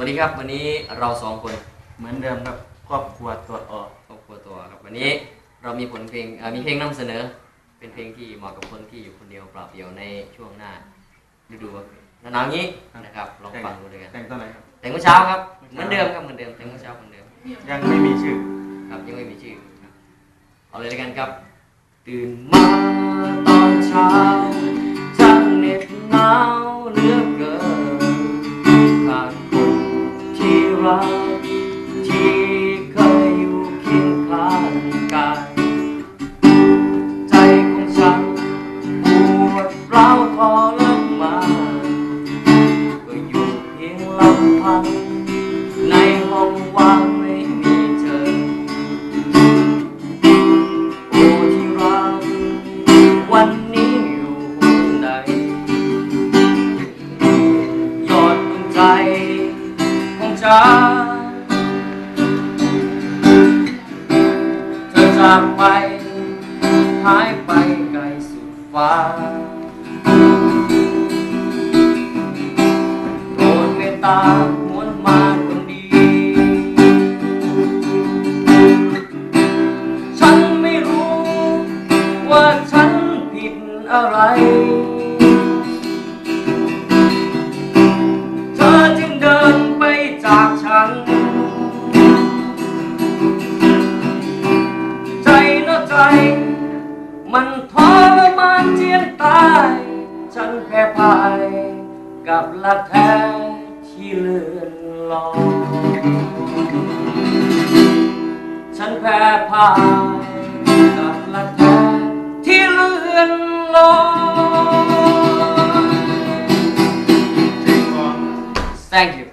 วัสดีครับ วันนี้เราสองคนเหมือนเดิมครับครอบครัวตัวออกครอบครัวตัวครับวันนี้เรามีผลเพลงเอ่อมีเพลงนำเสนอ เป็นเพลงที่เหมาะกับคนที่อยู่คนเดียวเปล่าเปลี่ยวในช่วงหน้าฤดูหนาวๆนี้นะครับลองฟังดูเลยกันแต่งตัวไหนครับแต่งเมื่อเช้าครับเหมือนเดิมครับเหมือนเดิมแต่งเมื่อเช้าเหมือนเดิม ยังไม่มีชื่อครับยังไม่มีชื่อครับเอาเลยแล้วกันครับ ตื่นมาตอนเช้าช่างเหน็บหนาว รักที่เคยอยู่เคียงข้างกายใจของฉันปวดร้าวทรมานก็อยู่เพียงลำพัง ของฉันเธอจากไป หายไปไกลสุดฟ้าโปรดเมตตาหวนมาคนดี ฉันไม่รู้ว่าฉันผิดอะไร มันทรมานเจียนตาย ฉันแพ้พ่ายกับลักแท้ที่เลื่อนลอยฉันแพ้พ่ายกับลักแท้ที่เลื่อนลอย Thank you